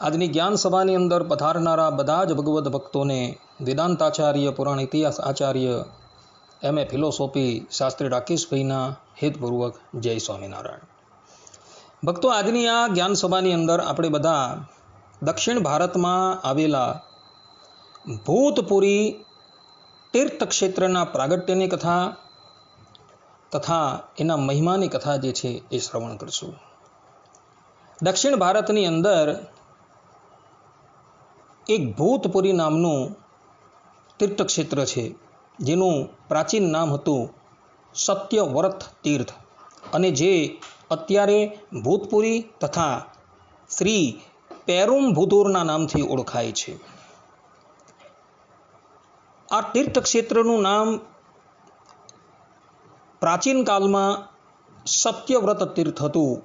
આજની જ્ઞાન સભાની અંદર પધારનારા બધા જ ભગવદ્ ભક્તોને વેદાંતાચાર્ય, પુરાણ ઇતિહાસ આચાર્ય, એમ. એ. ફિલોસોફી શાસ્ત્રી રાકેશભાઈના હિતપૂર્વક જય સ્વામિનારાયણ. ભક્તો, આજની આ જ્ઞાન સભાની અંદર આપણે બધા દક્ષિણ ભારતમાં આવેલા ભૂતપુરી તીર્થ ક્ષેત્રના પ્રાગટ્યની કથા તથા એના મહિમાની કથા જે છે એ શ્રવણ કરશું. દક્ષિણ ભારતની અંદર એક ભૂતપુરી નામનું તીર્થક્ષેત્ર છે. જેનું પ્રાચીન નામ હતું સત્યવ્રત તીર્થ અને જે અત્યારે ભૂતપુરી તથા શ્રી પેરુમ ભૂતુરના નામથી ઓળખાય છે. આ તીર્થક્ષેત્રનું નામ પ્રાચીન કાળમાં સત્યવ્રત તીર્થ હતું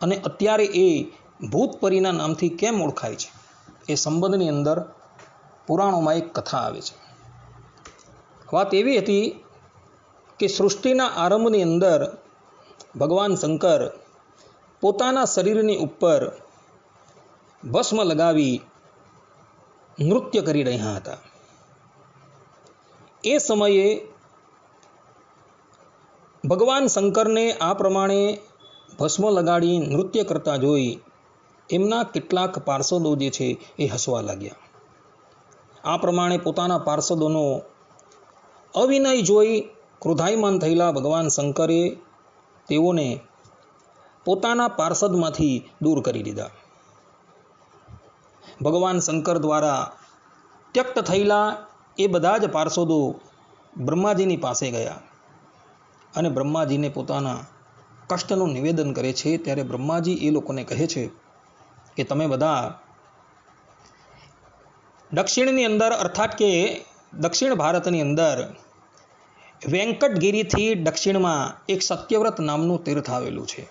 અને અત્યારે એ ભૂતપરીના નામથી કેમ ઓળખાય છે? એ સંબંધની અંદર પુરાણોમાં એક કથા આવે છે. વાત એવી હતી કે સૃષ્ટિના આરંભની અંદર ભગવાન શંકર પોતાના શરીરની ઉપર ભસ્મ લગાવી નૃત્ય કરી રહ્યા હતા. એ સમયે ભગવાન શંકરને આ પ્રમાણે ભસ્મ લગાડી નૃત્ય કરતા જોઈ એમના કેટલાક પાર્ષદો જે છે એ હસવા લાગ્યા. આ પ્રમાણે પોતાના પાર્ષદોનો અવિનય જોઈ ક્રોધાયમાન થયેલા ભગવાન શંકરે તેઓને પોતાના પાર્ષદમાંથી દૂર કરી દીધા. ભગવાન શંકર દ્વારા ત્યક્ત થયેલા એ બધા જ પાર્ષદો બ્રહ્માજીની પાસે ગયા અને બ્રહ્માજીને પોતાના કષ્ટનું નિવેદન કરે છે. ત્યારે બ્રહ્માજી એ લોકોને કહે છે કે તમે બધા દક્ષિણની અંદર, અર્થાત કે દક્ષિણ ભારતની અંદર વેંકટગીરીથી દક્ષિણમાં એક સત્યવ્રત નામનું તીર્થ આવેલું છે.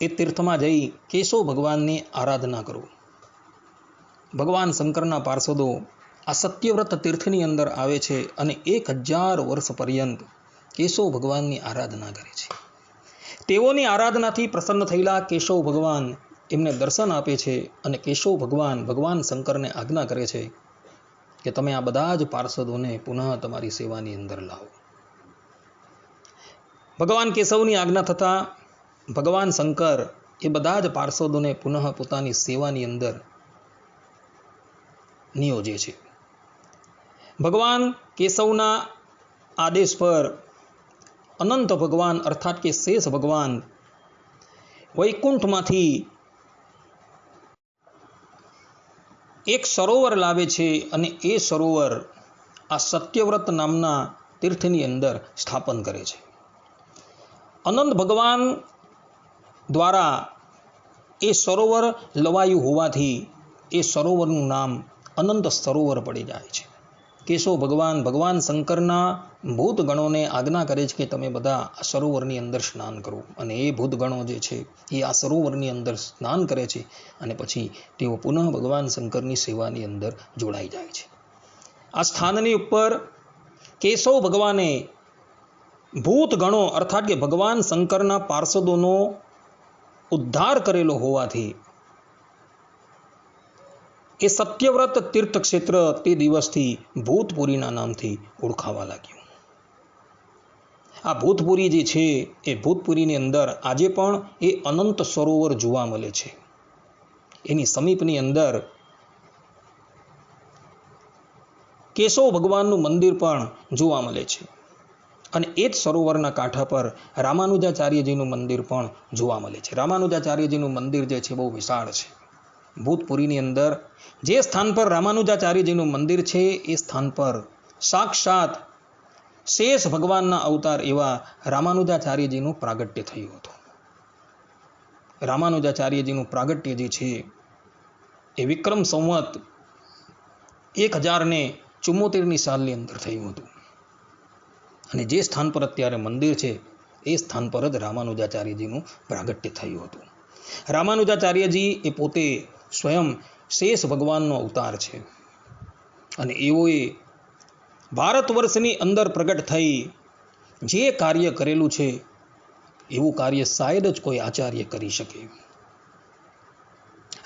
એ તીર્થમાં જઈ કેશવ ભગવાનની આરાધના કરો. ભગવાન શંકરના પાર્ષદો આ સત્યવ્રત તીર્થની અંદર આવે છે અને એક હજાર વર્ષ પર્યંત કેશવ ભગવાનની આરાધના કરે છે. તેઓની આરાધનાથી પ્રસન્ન થયેલા કેશવ ભગવાન એમને દર્શન આપે છે અને કેશવ ભગવાન ભગવાન શંકરને આજ્ઞા કરે છે કે તમે આ બધા જ પાર્ષદોને પુનઃ તમારી સેવાની અંદર લાવો. ભગવાન કેશવની આજ્ઞા થતાં ભગવાન શંકર એ બધા જ પાર્ષદોને પુનઃ પોતાની સેવાની અંદર નિયોજે છે. ભગવાન કેશવના આદેશ પર અનંત ભગવાન અર્થાત કે શેષ ભગવાન વૈકુંઠમાંથી એક સરોવર લાવે છે અને એ સરોવર આ સત્યવ્રત નામના તીર્થની અંદર સ્થાપન કરે છે. અનંત ભગવાન દ્વારા એ સરોવર લવાયું હોવાથી એ સરોવરનું નામ અનંત સરોવર પડી જાય છે. કેશવ ભગવાન ભગવાન શંકરના ભૂતગણોને આજ્ઞા કરે છે કે તમે બધા આ સરોવરની અંદર સ્નાન કરો. અને એ ભૂતગણો જે છે, એ આ સરોવરની અંદર સ્નાન કરે છે અને પછી તેઓ પુનઃ ભગવાન શંકરની સેવાની અંદર જોડાઈ જાય છે. આ સ્થાનની ઉપર કેશવ ભગવાને ભૂતગણો અર્થાત કે ભગવાન શંકરના પાર્ષદોનો ઉદ્ધાર કરેલો હોવાથી એ સત્યવ્રત તીર્થક્ષેત્ર તે દિવસથી ભૂતપુરીના નામથી ઓળખાવા લાગ્યું. આ ભૂતપુરી જે છે, એ ભૂતપુરીની અંદર આજે પણ એ અનંત સરોવર જોવા મળે છે. એની સમીપની અંદર કેશવ ભગવાનનું મંદિર પણ જોવા મળે છે. અને એ જ સરોવરના કાંઠા પર રામાનુજાચાર્યજીનું મંદિર પણ જોવા મળે છે. રામાનુજાચાર્યજીનું મંદિર જે છે, બહુ વિશાળ છે. ભૂતપુરીની અંદર જે સ્થાન પર રામાનુજાચાર્યજીનું મંદિર છે, એ સ્થાન પર સાક્ષાત શેષ ભગવાનના અવતાર એવા રામાનુજાચાર્યજીનું પ્રાગટ્ય થયું હતું. રામાનુજાચાર્યજીનું પ્રાગટ્ય જે છે, એ વિક્રમ સંવત એક હજારને ચુમ્મોતેરની સાલની અંદર થયું હતું. અને જે સ્થાન પર અત્યારે મંદિર છે, એ સ્થાન પર જ રામાનુજાચાર્યજીનું પ્રાગટ્ય થયું હતું. રામાનુજાચાર્યજી એ પોતે સ્વયં શેષ ભગવાનનો અવતાર છે. અને એઓએ ભારત વર્ષની અંદર પ્રગટ થઈ જે કાર્ય કરેલું છે, એવું કાર્ય શાયદ જ કોઈ આચાર્ય કરી શકે.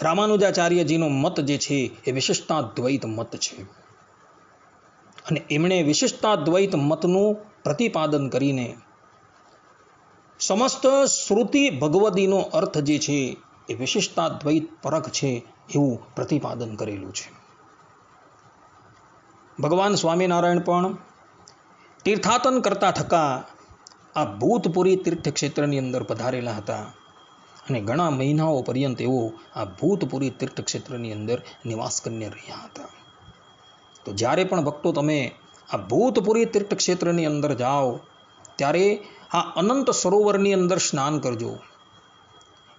રામાનુજાચાર્યજીનો મત જે છે, એ વિશિષ્ટાદ્વૈત મત છે. અને એમણે વિશિષ્ટાદ્વૈત મતનું પ્રતિપાદન કરીને સમસ્ત શ્રુતિ ભગવદીનો અર્થ જે છે, એ વિશિષ્ટાદ્વૈત પરખ છે, એવું પ્રતિપાદન કરેલું છે. ભગવાન સ્વામિનારાયણ પણ તીર્થાટન કરતા થકા આ ભૂતપુરી તીર્થક્ષેત્રની અંદર પધારેલા હતા. અને ઘણા મહિનાઓ પર્યંત એવો આ ભૂતપુરી તીર્થક્ષેત્રની અંદર નિવાસ કરીને રહ્યા હતા. તો જ્યારે પણ ભક્તો તમે આ ભૂતપુરી તીર્થક્ષેત્રની અંદર જાઓ, ત્યારે આ અનંત સરોવરની અંદર સ્નાન કરજો.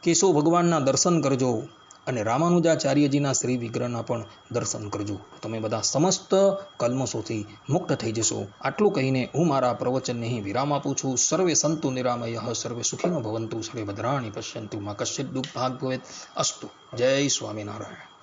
કેશવ ભગવાનના દર્શન કરજો. અને રામાનુજાચાર્યજીના શ્રી વિગ્રહના પણ દર્શન કરજો. તમે બધા સમસ્ત કલ્મશોથી મુક્ત થઈ જશો. આટલું કહીને હું મારા પ્રવચનને અહીં વિરામ આપું છું. સર્વે સંતુ નિરામય, સર્વે સુખીનો ભવંતુ, સર્વે ભદ્રાણી પશ્યંતુ. માં કશ્ચિત દુઃખ ભાગ ભવેત. અસ્તુ. જય સ્વામિનારાયણ.